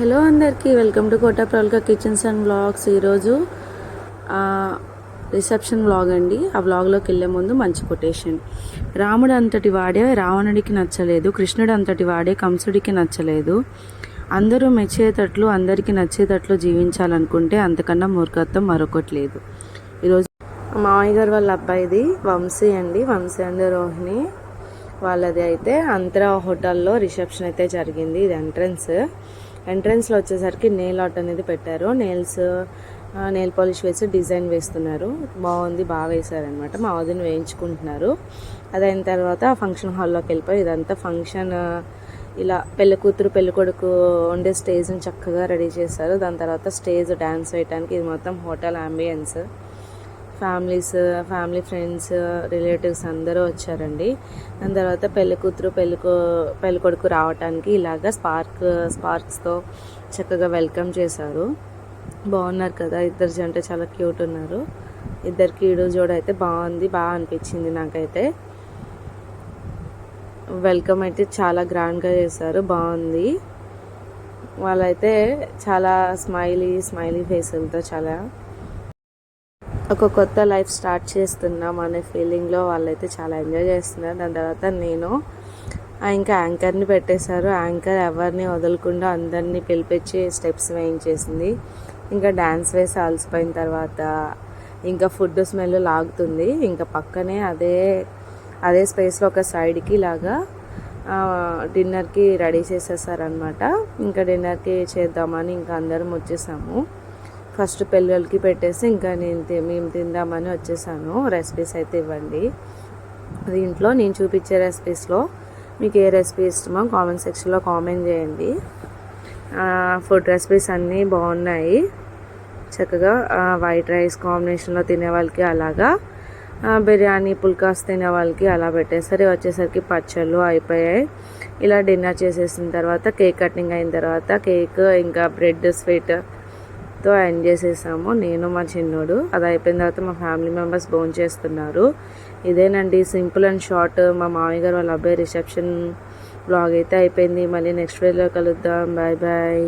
Hello అందరికీ welcome to Kota Pravalka kitchens and blogs. ఈరోజు reception vlog అండి. ఆ వ్లాగ్లోకి వెళ్ళే ముందు మంచి కొటేషన్. రాముడు అంతటి వాడే రావణుడికి నచ్చలేదు కృష్ణుడు అంతటి వాడే కంసుడికి నచ్చలేదు. అందరూ మెచ్చేటట్లు అందరికీ నచ్చేటట్లు జీవించాలనుకుంటే అంతకన్నా మూర్ఖత్వం మరొకటి లేదు. ఈరోజు మా మామయ్య గారు వాళ్ళ అబ్బాయిది వంశీ అండి. వంశీ అండ్ రోహిణి. వాళ్ళది అయితే అంతరా హోటల్లో రిసెప్షన్ అయితే జరిగింది. ఇది ఎంట్రన్స్. ఎంట్రన్స్లో వచ్చేసరికి నెయిల్ ఆర్ట్ అనేది పెట్టారు. నెయిల్స్ నెయిల్ పాలిష్ వేసి డిజైన్ వేస్తున్నారు. బాగుంది బాగా వేశారనమాట మా వదిన వేయించుకుంటున్నారు. అదైన తర్వాత ఫంక్షన్ హాల్లోకి వెళ్ళిపోయి ఇదంతా ఫంక్షన్ ఇలా పెళ్ళికూతురు కూతురు కొడుకు ఉండే స్టేజ్ని చక్కగా రెడీ చేశారు. దాని తర్వాత స్టేజ్ డ్యాన్స్ వేయడానికి ఇది మొత్తం hotel ambience. Families family friends relatives అందరూ వచ్చారండి. దాని తర్వాత పెళ్ళి కూతురు పెళ్ళికో పెళ్ళి కొడుకు రావటానికి ఇలాగ స్పార్క్ స్పార్క్స్తో చక్కగా వెల్కమ్ చేశారు. బాగున్నారు కదా ఇద్దరు జంట చాలా క్యూట్ ఉన్నారు. ఇద్దరికి ఈడు జోడ అయితే బాగుంది బాగా అనిపించింది నాకైతే. వెల్కమ్ అయితే చాలా గ్రాండ్గా చేశారు బాగుంది. వాళ్ళైతే చాలా స్మైలీ స్మైలీ ఫేసులతో చాలా ఒక కొత్త లైఫ్ స్టార్ట్ చేస్తున్నాం అనే ఫీలింగ్లో వాళ్ళైతే చాలా ఎంజాయ్ చేస్తున్నారు. దాని తర్వాత నేను ఇంకా యాంకర్ని పెట్టేశారు. యాంకర్ ఎవరిని వదలకుండా అందరినీ పిలిపించి స్టెప్స్ వేయించేసింది. ఇంకా డ్యాన్స్ వేసి అలసిపోయిన తర్వాత ఇంకా ఫుడ్ స్మెల్ లాగుతుంది. ఇంకా పక్కనే అదే అదే స్పేస్లో ఒక సైడ్కి లాగా డిన్నర్కి రెడీ చేసేసారనమాట ఇంకా డిన్నర్కి చేద్దామని ఇంకా అందరం వచ్చేసాము. ఫస్ట్ పిల్లలకి పెట్టేసి ఇంకా నేను మేము తిందామని వచ్చేసాను. రెసిపీస్ అయితే ఇవ్వండి. దీంట్లో నేను చూపించే రెసిపీస్లో మీకు ఏ రెసిపీ ఇష్టమో కామెంట్ సెక్షన్లో కామెంట్ చేయండి. ఫుడ్ రెసిపీస్ అన్నీ బాగున్నాయి. చక్కగా వైట్ రైస్ కాంబినేషన్లో తినే వాళ్ళకి అలాగా బిర్యానీ పుల్కాస్ తినే వాళ్ళకి అలా పెట్టేసరి వచ్చేసరికి పచ్చళ్ళు అయిపోయాయి. ఇలా డిన్నర్ చేసేసిన తర్వాత కేక్ కటింగ్ అయిన తర్వాత కేక్ ఇంకా బ్రెడ్ స్వీట్ తో ఎండ్ చేసేసాము. నేను మా చిన్నోడు. అది అయిపోయిన తర్వాత మా ఫ్యామిలీ మెంబర్స్ భోజనం చేస్తున్నారు. ఇదేనండి సింపుల్ అండ్ షార్ట్. మా మామయ్య గారు వాళ్ళ అబ్బాయి రిసెప్షన్ బ్లాగ్ అయితే అయిపోయింది. మళ్ళీ నెక్స్ట్ వీడియోలో కలుద్దాం. Bye bye